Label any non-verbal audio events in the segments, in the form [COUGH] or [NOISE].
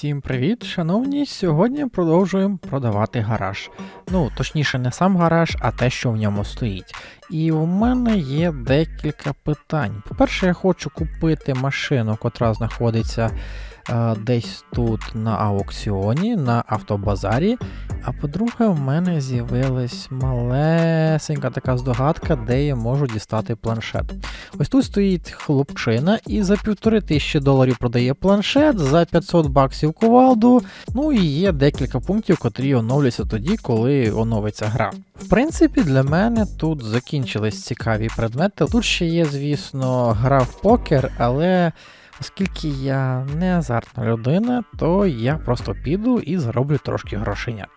Всім привіт, шановні! Сьогодні продовжуємо продавати гараж. Ну, точніше, не сам гараж, а те, що в ньому стоїть. І у мене є декілька питань. По-перше, я хочу купити машину, котра знаходиться е, десь тут на аукціоні, на автобазарі. А по-друге, в мене з'явилась малесенька така здогадка, де я можу дістати планшет. Ось тут стоїть хлопчина і за півтори тисячі доларів продає планшет, за 500 баксів кувалду. Ну і є декілька пунктів, котрі оновляться тоді, коли оновиться гра. В принципі, для мене тут закінчились цікаві предмети. Тут ще є, звісно, гра в покер, але. Оскільки я не азартна людина, то я просто піду і зароблю трошки грошенят.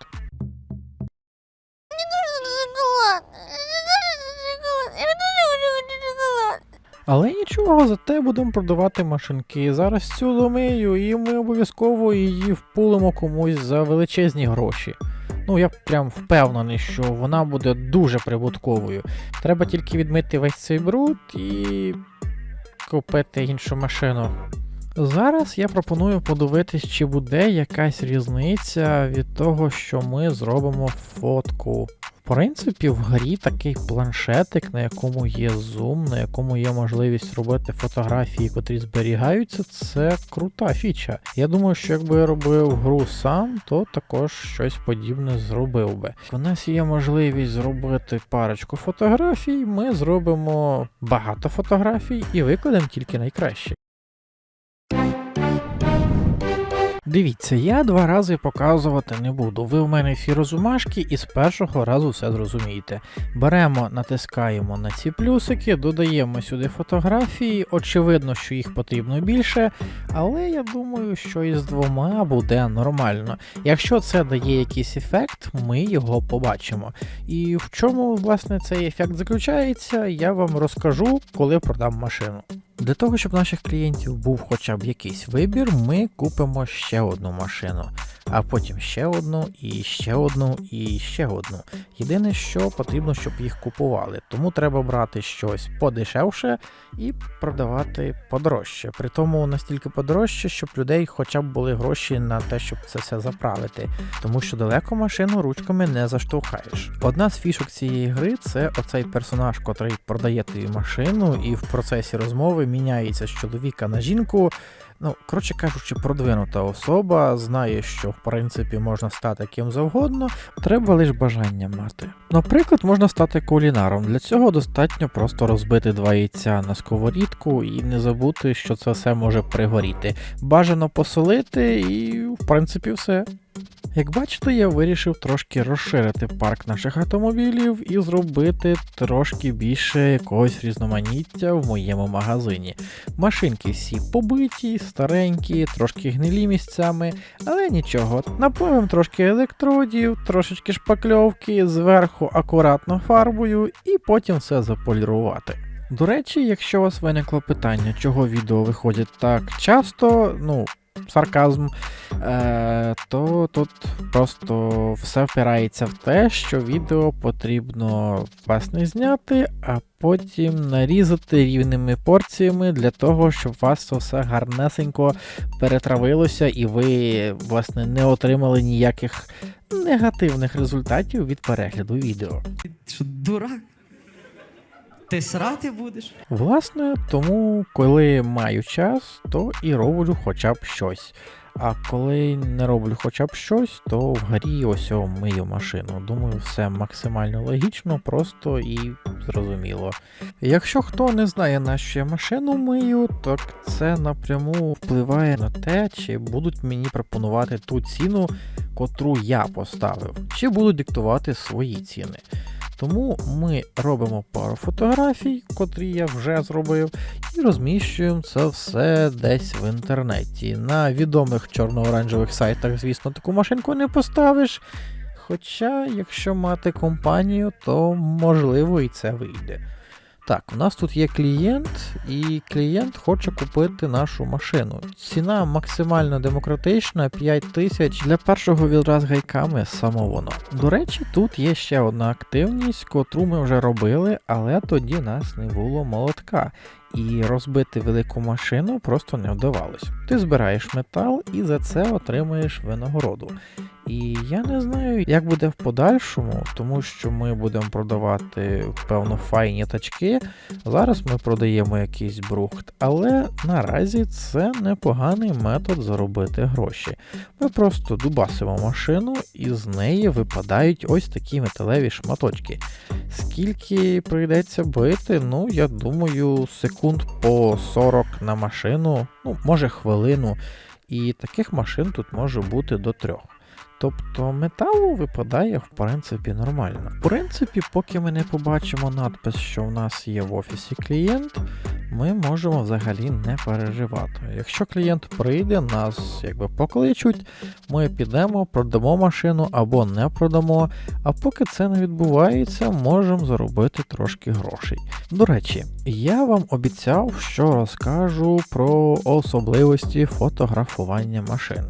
Але нічого, зате будемо продавати машинки. Зараз цю домию, і ми обов'язково її впулимо комусь за величезні гроші. Ну, я прям впевнений, що вона буде дуже прибутковою. Треба тільки відмити весь цей бруд і купити іншу машину. Зараз я пропоную подивитись, чи буде якась різниця від того, що ми зробимо фотку. В принципі, в грі такий планшетик, на якому є зум, на якому є можливість робити фотографії, котрі зберігаються, це крута фіча. Я думаю, що якби я робив гру сам, то також щось подібне зробив би. У нас є можливість зробити парочку фотографій, ми зробимо багато фотографій і викладемо тільки найкраще. Дивіться, я два рази показувати не буду. Ви в мене всі розумашки і з першого разу все зрозумієте. Беремо, натискаємо на ці плюсики, додаємо сюди фотографії. Очевидно, що їх потрібно більше, але я думаю, що із двома буде нормально. Якщо це дає якийсь ефект, ми його побачимо. І в чому власне цей ефект заключається, я вам розкажу, коли продам машину. Для того, щоб наших клієнтів був хоча б якийсь вибір, ми купимо ще одну машину, а потім ще одну, і ще одну, і ще одну. Єдине, що потрібно, щоб їх купували. Тому треба брати щось подешевше і продавати подорожче. При тому настільки подорожче, щоб людей хоча б були гроші на те, щоб це все заправити. Тому що далеко машину ручками не заштовхаєш. Одна з фішок цієї гри це оцей персонаж, котрий продає тобі машину, і в процесі розмови міняється з чоловіка на жінку. Ну, коротше кажучи, продвинута особа знає, що в принципі можна стати ким завгодно, треба лише бажання мати. Наприклад, можна стати кулінаром. Для цього достатньо просто розбити два яйця на сковорідку і не забути, що це все може пригоріти. Бажано посолити, і в принципі все. Як бачите, я вирішив трошки розширити парк наших автомобілів і зробити трошки більше якогось різноманіття в моєму магазині. Машинки всі побиті, старенькі, трошки гнилі місцями, але нічого. Наплавимо трошки електродів, трошечки шпакльовки, зверху акуратно фарбою і потім все заполірувати. До речі, якщо у вас виникло питання, чого відео виходять так часто, ну, сарказм, е, то тут просто все впирається в те, що відео потрібно власне зняти, а потім нарізати рівними порціями для того, щоб у вас все гарнесенько перетравилося і ви, власне, не отримали ніяких негативних результатів від перегляду відео. Що, дурак? Ти срати будеш? Власне, тому, коли маю час, то і роблю хоча б щось. А коли не роблю хоча б щось, то в грі ось мию машину. Думаю, все максимально логічно, просто і зрозуміло. Якщо хто не знає, на що я машину мию, то це напряму впливає на те, чи будуть мені пропонувати ту ціну, котру я поставив, чи будуть диктувати свої ціни. Тому ми робимо пару фотографій, котрі я вже зробив, і розміщуємо це все десь в інтернеті. На відомих чорно-оранжевих сайтах, звісно, таку машинку не поставиш. Хоча, якщо мати компанію, то можливо і це вийде. Так, у нас тут є клієнт, і клієнт хоче купити нашу машину. Ціна максимально демократична, 5 тисяч для першого відраз гайками само воно. До речі, тут є ще одна активність, котру ми вже робили, але тоді нас не було молотка. І розбити велику машину просто не вдавалось. Ти збираєш метал і за це отримуєш винагороду. І я не знаю, як буде в подальшому, тому що ми будемо продавати, певно, файні тачки. Зараз ми продаємо якийсь брухт, але наразі це непоганий метод заробити гроші. Ми просто дубасимо машину і з неї випадають ось такі металеві шматочки. Скільки прийдеться бити, ну я думаю, секунд по 40 на машину, ну може хвилину. І таких машин тут може бути до трьох. Тобто металу випадає в принципі нормально. В принципі, поки ми не побачимо надпис, що в нас є в офісі клієнт, ми можемо взагалі не переживати. Якщо клієнт прийде, нас якби покличуть, ми підемо, продамо машину або не продамо. А поки це не відбувається, можемо заробити трошки грошей. До речі, я вам обіцяв, що розкажу про особливості фотографування машин.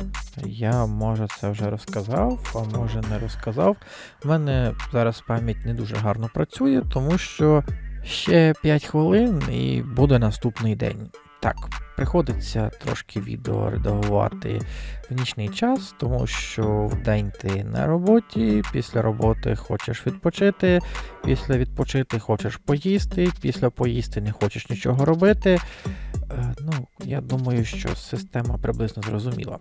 Я може це вже розказав, а може не розказав. У мене зараз пам'ять не дуже гарно працює, тому що ще 5 хвилин і буде наступний день. Так, приходиться трошки відео редагувати в нічний час, тому що в день ти на роботі, після роботи хочеш відпочити, після відпочити хочеш поїсти, після поїсти не хочеш нічого робити. Е, Ну, я думаю, що система приблизно зрозуміла.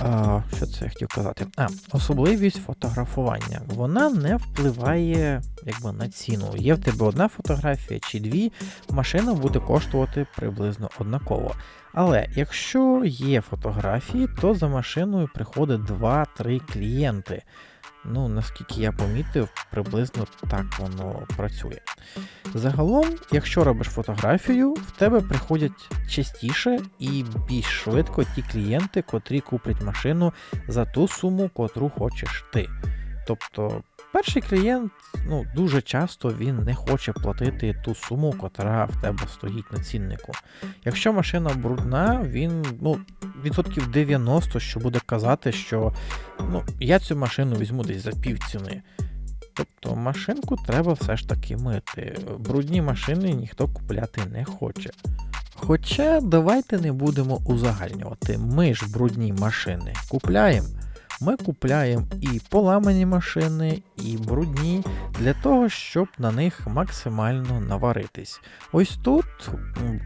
А, що це я хотів казати? А, особливість фотографування. Вона не впливає якби, на ціну. Є в тебе одна фотографія чи дві, машина буде коштувати приблизно однаково. Але якщо є фотографії, то за машиною приходить 2-3 клієнти. Ну, наскільки я помітив, приблизно так воно працює. Загалом, якщо робиш фотографію, в тебе приходять частіше і більш швидко ті клієнти, котрі куплять машину за ту суму, котру хочеш ти. Тобто, перший клієнт ну, дуже часто він не хоче платити ту суму, котра в тебе стоїть на ціннику. Якщо машина брудна, він ну, відсотків 90, що буде казати, що ну, я цю машину візьму десь за пів ціни. Тобто машинку треба все ж таки мити. Брудні машини ніхто купляти не хоче. Хоча давайте не будемо узагальнювати. Ми ж брудні машини купляємо. Ми купляємо і поламані машини, і брудні для того, щоб на них максимально наваритись. Ось тут,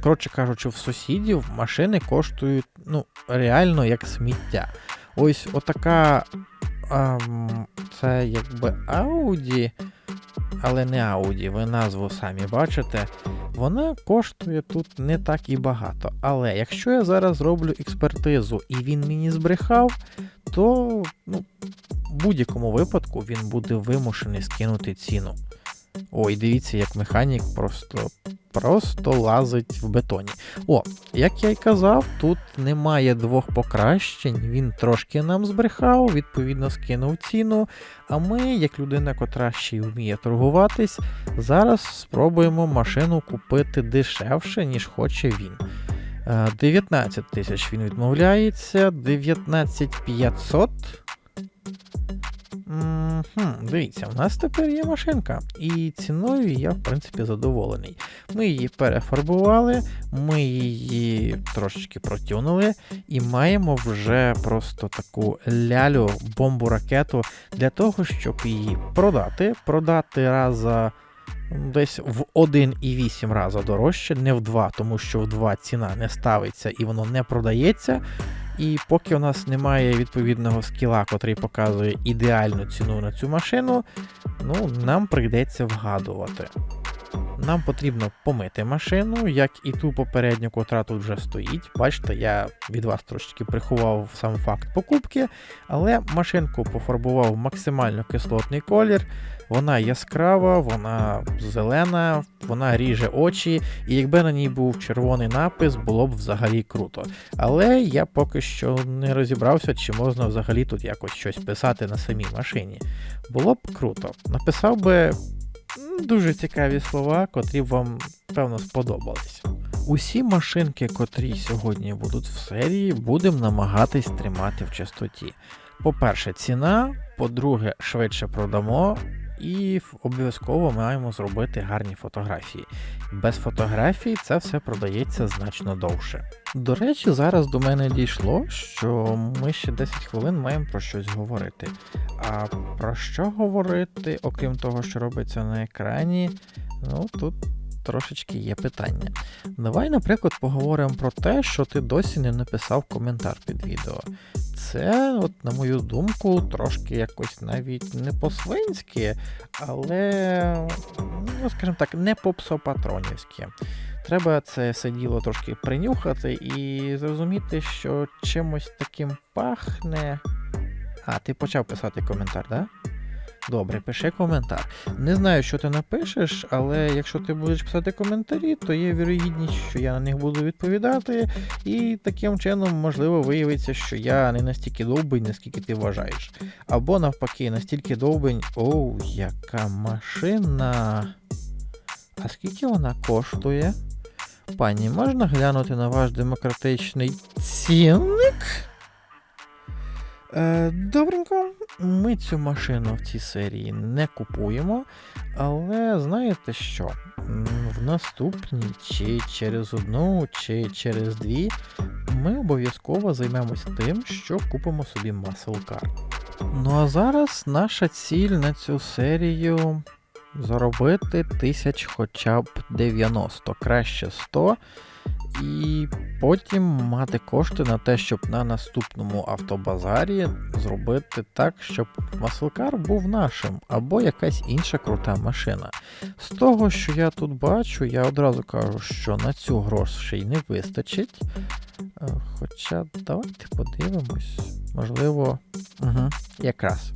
коротше кажучи, в сусідів машини коштують ну, реально як сміття. Ось отака. Ем, це якби Audi, але не Audi, ви назву самі бачите. Вона коштує тут не так і багато. Але якщо я зараз зроблю експертизу і він мені збрехав, то ну, в будь-якому випадку він буде вимушений скинути ціну. Ой, дивіться, як механік просто, просто лазить в бетоні. О, як я й казав, тут немає двох покращень, він трошки нам збрехав, відповідно скинув ціну. А ми, як людина, котра ще й вміє торгуватись, зараз спробуємо машину купити дешевше, ніж хоче він. Е, 19 тисяч він відмовляється, 19 500. Мгм, Дивіться, у нас тепер є машинка, і ціною я, в принципі, задоволений. Ми її перефарбували, ми її трошечки протюнули, і маємо вже просто таку лялю, бомбу ракету для того, щоб її продати. Продати раз за м, десь в 1,8 раза дорожче, не в 2, тому що в 2 ціна не ставиться і воно не продається. І поки у нас немає відповідного скіла, котрий показує ідеальну ціну на цю машину, ну нам прийдеться вгадувати. Нам потрібно помити машину, як і ту попередню, котра тут вже стоїть. Бачите, я від вас трошечки приховав сам факт покупки, але машинку пофарбував максимально кислотний колір. Вона яскрава, вона зелена, вона ріже очі, і якби на ній був червоний напис, було б взагалі круто. Але я поки що не розібрався, чи можна взагалі тут якось щось писати на самій машині. Було б круто. Написав би дуже цікаві слова, котрі б вам, певно, сподобались. Усі машинки, котрі сьогодні будуть в серії, будемо намагатись тримати в чистоті. По-перше, ціна, по-друге, швидше продамо. І обов'язково маємо зробити гарні фотографії. Без фотографій це все продається значно довше. До речі, зараз до мене дійшло, що ми ще 10 хвилин маємо про щось говорити. А про що говорити, окрім того, що робиться на екрані, ну тут трошечки є питання. Давай, наприклад, поговоримо про те, що ти досі не написав коментар під відео. Це, от, на мою думку, трошки якось навіть не по-свинськи, але, ну, скажімо так, не по-псопатронівськи. Треба це все діло трошки принюхати і зрозуміти, що чимось таким пахне. А, ти почав писати коментар, так? Да? Добре, пиши коментар. Не знаю, що ти напишеш, але якщо ти будеш писати коментарі, то є вірогідність, що я на них буду відповідати, і таким чином, можливо, виявиться, що я не настільки довбень, наскільки ти вважаєш. Або навпаки, настільки довбень. Оу, яка машина. А скільки вона коштує? Пані, можна глянути на ваш демократичний цінник? Е, добренько, ми цю машину в цій серії не купуємо, але знаєте що? В наступній, чи через одну, чи через дві, ми обов'язково займемось тим, що купимо собі Car. Ну а зараз наша ціль на цю серію заробити тисяч хоча б 90, краще 100. І потім мати кошти на те, щоб на наступному автобазарі зробити так, щоб маслкар був нашим, або якась інша крута машина. З того, що я тут бачу, я одразу кажу, що на цю грошей не вистачить. Е, Хоча давайте подивимось. Можливо, угу, якраз.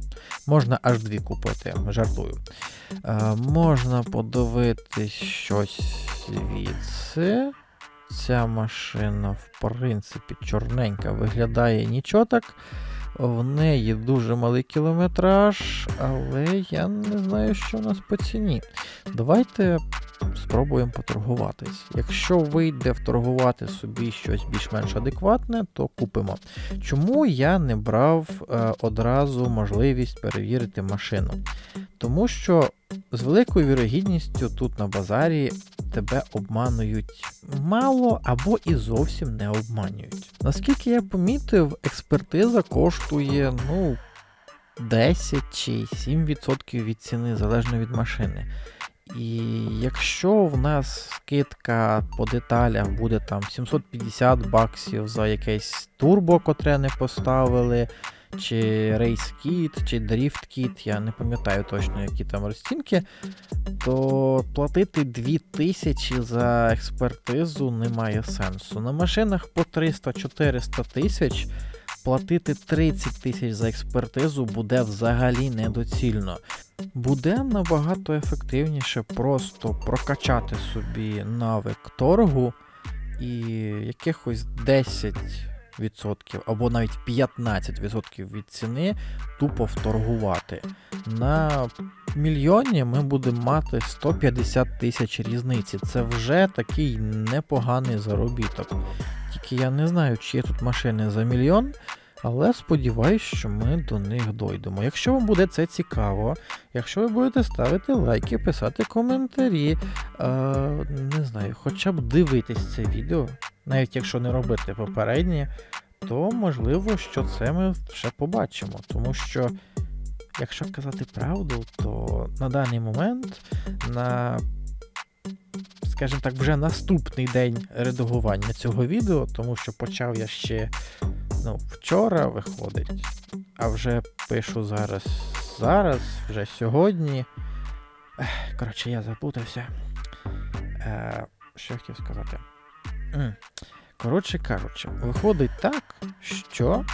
Можна аж дві купити, жартую. Е, можна подивитись щось звідси. Ця машина, в принципі, чорненька виглядає нічого так. В неї дуже малий кілометраж, але я не знаю, що в нас по ціні. Давайте спробуємо поторгуватись. Якщо вийде вторгувати собі щось більш-менш адекватне, то купимо. Чому я не брав е, одразу можливість перевірити машину? Тому що з великою вірогідністю тут на базарі тебе обманують мало або і зовсім не обманюють. Наскільки я помітив, експертиза коштує ну 10 чи 7% від ціни залежно від машини. І якщо в нас скидка по деталях буде там 750 баксів за якесь турбо, котре не поставили, чи Race Kit, чи Drift Kit, я не пам'ятаю точно, які там розцінки, то платити 2000 за експертизу немає сенсу. На машинах по 300-400 тисяч платити 30 тисяч за експертизу буде взагалі недоцільно. Буде набагато ефективніше просто прокачати собі навик торгу і якихось 10% або навіть 15% від ціни тупо вторгувати. На мільйоні ми будемо мати 150 тисяч різниці. Це вже такий непоганий заробіток. Тільки я не знаю, чи є тут машини за мільйон. Але сподіваюсь, що ми до них дойдемо. Якщо вам буде це цікаво, якщо ви будете ставити лайки, писати коментарі, е, не знаю, хоча б дивитись це відео, навіть якщо не робити попереднє, то можливо, що це ми ще побачимо. Тому що, якщо казати правду, то на даний момент, на, скажімо так, вже наступний день редагування цього відео, тому що почав я ще ну, вчора виходить, а вже пишу зараз, зараз, вже сьогодні. Коротше, я запутався. Е, що я хотів сказати? Коротше кажучи, виходить так, що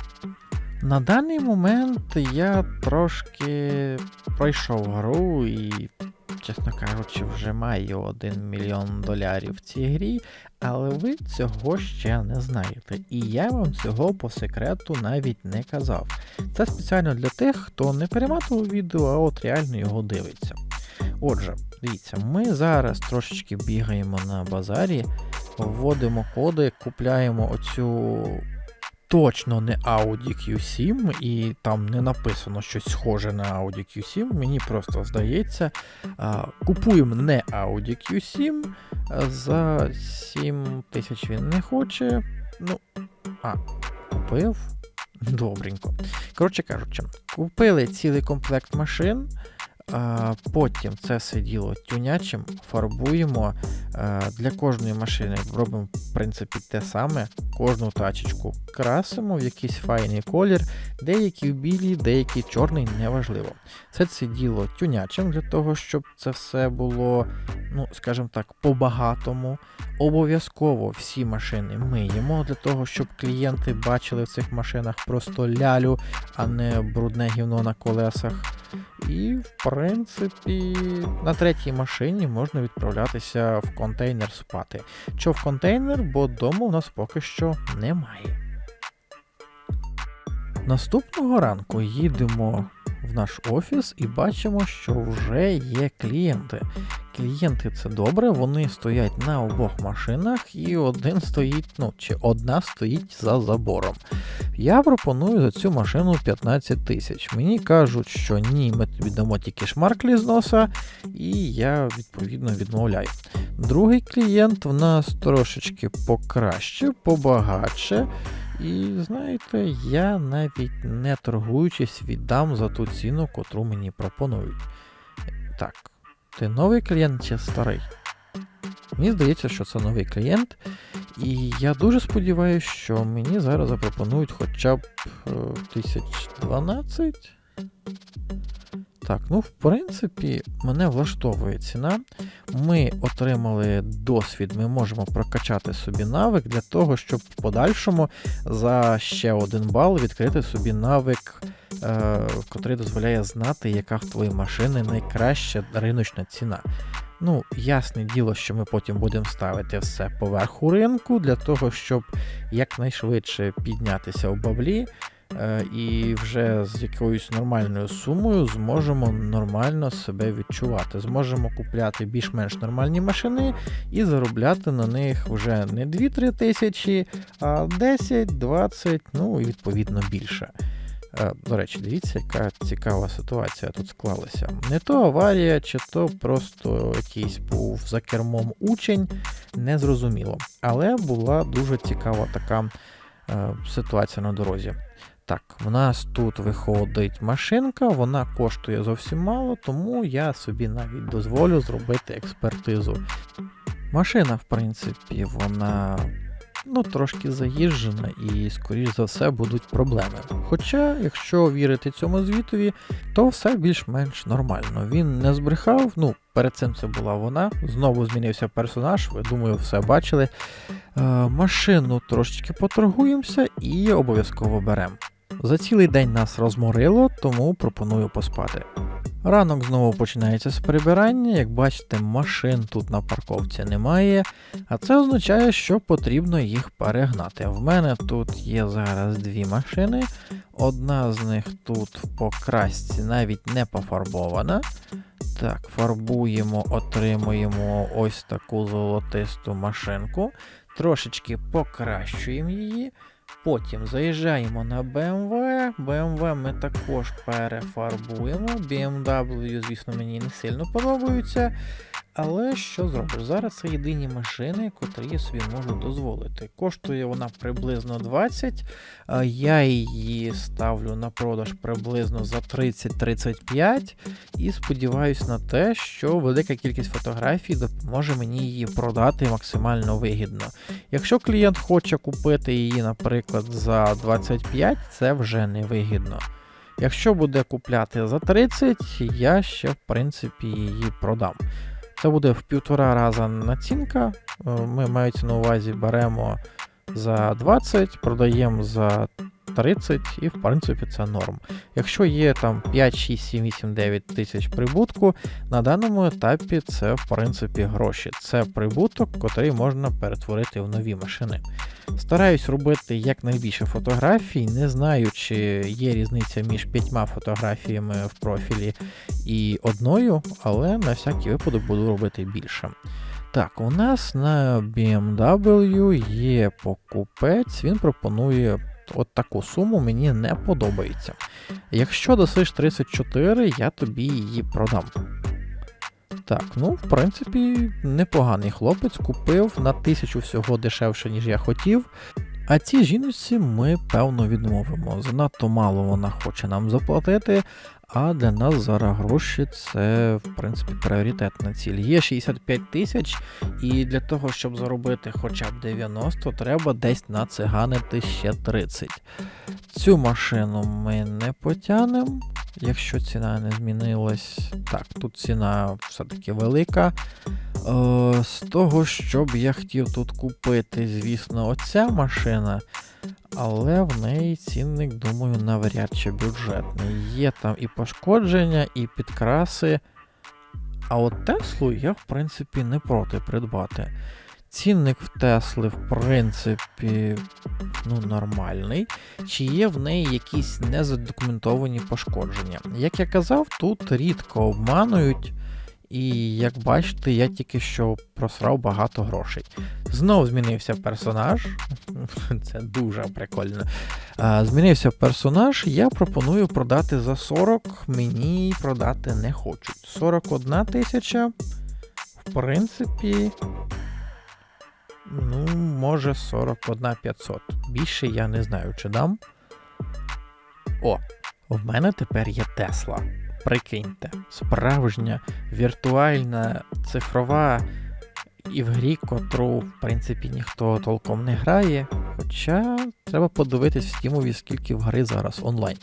на даний момент я трошки пройшов гру і, чесно кажучи, вже маю 1 мільйон долярів в цій грі, але ви цього ще не знаєте. І я вам цього по секрету навіть не казав. Це спеціально для тих, хто не перематував відео, а от реально його дивиться. Отже, дивіться, ми зараз трошечки бігаємо на базарі, вводимо коди, купляємо оцю точно не Audi Q7, і там не написано щось схоже на Audi Q7. Мені просто здається. Купуємо не Audi Q7. За 7 тисяч він не хоче. Ну, а, купив. Добренько. Коротше кажучи, купили цілий комплект машин. Потім це все діло тюнячим, фарбуємо. Для кожної машини робимо, в принципі, те саме. Кожну тачечку красимо в якийсь файний колір, деякі в білий, деякі чорний, неважливо. Це це діло тюнячим для того, щоб це все було, ну, скажімо так, по-багатому. Обов'язково всі машини миємо для того, щоб клієнти бачили в цих машинах просто лялю, а не брудне гівно на колесах. І, в принципі, на третій машині можна відправлятися в контейнер спати. Що в контейнер, бо дому в нас поки що немає. Наступного ранку їдемо в наш офіс і бачимо, що вже є клієнти. Клієнти це добре, вони стоять на обох машинах, і один стоїть, ну чи одна стоїть за забором. Я пропоную за цю машину 15 тисяч. Мені кажуть, що ні, ми тобі дамо тільки шмарклі з носа, і я відповідно відмовляю. Другий клієнт в нас трошечки покраще, побагатше. І знаєте, я навіть не торгуючись віддам за ту ціну, котру мені пропонують. Так, ти новий клієнт чи старий? Мені здається, що це новий клієнт, і я дуже сподіваюся, що мені зараз запропонують хоча б е, 1012. Так, ну в принципі, мене влаштовує ціна. Ми отримали досвід, ми можемо прокачати собі навик для того, щоб в подальшому за ще один бал відкрити собі навик, е, котрий дозволяє знати, яка в твоїй машини найкраща риночна ціна. Ну, ясне діло, що ми потім будемо ставити все поверху ринку для того, щоб якнайшвидше піднятися в баблі. Е, І вже з якоюсь нормальною сумою зможемо нормально себе відчувати. Зможемо купляти більш-менш нормальні машини і заробляти на них вже не 2-3 тисячі, а 10, 20, ну і відповідно більше. Е, До речі, дивіться, яка цікава ситуація тут склалася. Не то аварія, чи то просто якийсь був за кермом учень, незрозуміло. Але була дуже цікава така е, ситуація на дорозі. Так, в нас тут виходить машинка, вона коштує зовсім мало, тому я собі навіть дозволю зробити експертизу. Машина, в принципі, вона ну, трошки заїжджена і, скоріш за все, будуть проблеми. Хоча, якщо вірити цьому звітові, то все більш-менш нормально. Він не збрехав, ну, перед цим це була вона. Знову змінився персонаж, ви думаю, все бачили. Е, машину трошечки поторгуємося і обов'язково беремо. За цілий день нас розморило, тому пропоную поспати. Ранок знову починається з прибирання. Як бачите, машин тут на парковці немає, а це означає, що потрібно їх перегнати. В мене тут є зараз дві машини. Одна з них тут в покрасці навіть не пофарбована. Так, фарбуємо, отримуємо ось таку золотисту машинку. Трошечки покращуємо її. Потім заїжджаємо на BMW. BMW ми також перефарбуємо. BMW, звісно, мені не сильно подобаються. Але що зробиш? Зараз це єдині машини, котрі я собі можу дозволити. Коштує вона приблизно 20. Я її ставлю на продаж приблизно за 30-35 і сподіваюся на те, що велика кількість фотографій допоможе мені її продати максимально вигідно. Якщо клієнт хоче купити її, наприклад, за 25, це вже не вигідно. Якщо буде купляти за 30, я ще в принципі її продам. Це буде в півтора раза націнка. Е, Ми мається на увазі беремо за 20, продаємо за 30 і в принципі це норм. Якщо є там 5, 6, 7, 8, 9 тисяч прибутку, на даному етапі це в принципі гроші. Це прибуток, котрий можна перетворити в нові машини. Стараюсь робити якнайбільше фотографій, не знаю, чи є різниця між п'ятьма фотографіями в профілі і одною, але на всякий випадок буду робити більше. Так, у нас на BMW є покупець, він пропонує от таку суму мені не подобається. Якщо досиш 34, я тобі її продам. Так, ну, в принципі, непоганий хлопець купив на тисячу всього дешевше, ніж я хотів. А цій жіночці ми певно відмовимо. Занадто мало вона хоче нам заплатити, а для нас зараз гроші це, в принципі, пріоритетна ціль. Є 65 тисяч, і для того, щоб заробити хоча б 90, треба десь нациганити ще 30. Цю машину ми не потягнемо. Якщо ціна не змінилась, так, тут ціна все-таки велика. Е, з того, що б я хотів тут купити, звісно, оця машина, але в неї цінник, думаю, навряд чи бюджетний. Є там і пошкодження, і підкраси. А от Теслу я, в принципі, не проти придбати. Цінник в Тесли, в принципі, ну, нормальний. Чи є в неї якісь незадокументовані пошкодження? Як я казав, тут рідко обманують. І як бачите, я тільки що просрав багато грошей. Знов змінився персонаж. [LAUGHS] Це дуже прикольно. Змінився персонаж. Я пропоную продати за 40. Мені продати не хочуть. 41 тисяча. В принципі. Ну, може, 41 500. Більше я не знаю, чи дам. О, в мене тепер є Тесла. Прикиньте, справжня, віртуальна, цифрова і в грі, котру, в принципі, ніхто толком не грає. Хоча треба подивитись в стімові, скільки в гри зараз онлайн.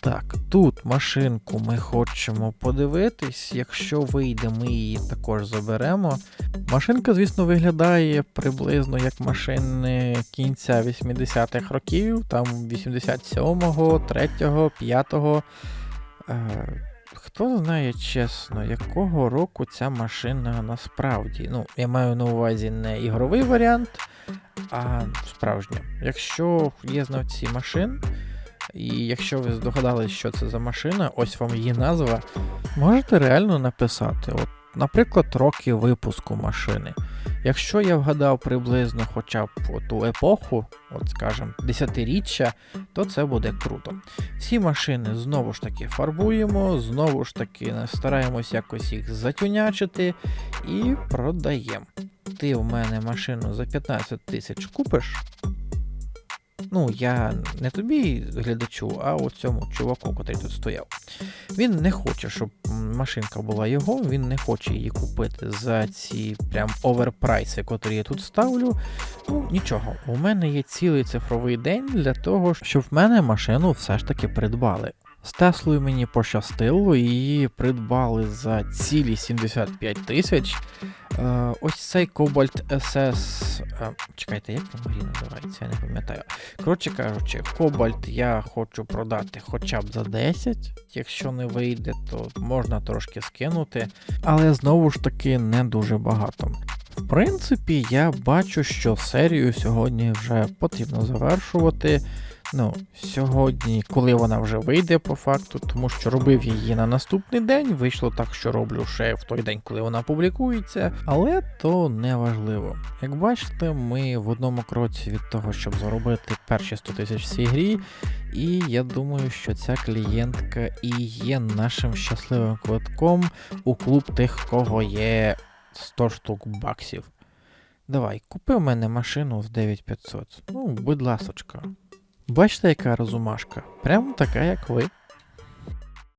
Так, тут машинку ми хочемо подивитись. Якщо вийде, ми її також заберемо. Машинка, звісно, виглядає приблизно як машини кінця 80-х років, там 87-го, 3-го, 5-го. Хто знає чесно, якого року ця машина насправді? Ну, я маю на увазі не ігровий варіант, а справжня. Якщо є знавці машин, і якщо ви здогадались, що це за машина, ось вам її назва, можете реально написати. От, наприклад, роки випуску машини. Якщо я вгадав приблизно хоча б ту епоху, от скажімо, десятиріччя, то це буде круто. Всі машини знову ж таки фарбуємо, знову ж таки стараємось якось їх затюнячити і продаємо. Ти в мене машину за 15 тисяч купиш. Ну, я не тобі, глядачу, а от цьому чуваку, котрий тут стояв. Він не хоче, щоб машинка була його, він не хоче її купити за ці прям оверпрайси, котрі я тут ставлю. Ну, нічого, у мене є цілий цифровий день для того, щоб в мене машину все ж таки придбали. З Теслою мені пощастило, її придбали за цілі 75 тисяч. Е, ось цей Cobalt SS. Е, чекайте, як в грі називається, я не пам'ятаю. Коротше кажучи, Cobalt я хочу продати хоча б за 10. Якщо не вийде, то можна трошки скинути. Але знову ж таки не дуже багато. В принципі, я бачу, що серію сьогодні вже потрібно завершувати. Ну, сьогодні, коли вона вже вийде по факту, тому що робив її на наступний день, вийшло так, що роблю ще в той день, коли вона публікується, але то не важливо. Як бачите, ми в одному кроці від того, щоб заробити перші 100 тисяч в цій грі, і я думаю, що ця клієнтка і є нашим щасливим квитком у клуб тих, кого є 100 штук баксів. Давай, купи в мене машину з 9500. Ну, будь ласочка. Бачите, яка розумашка? Прямо така, як ви.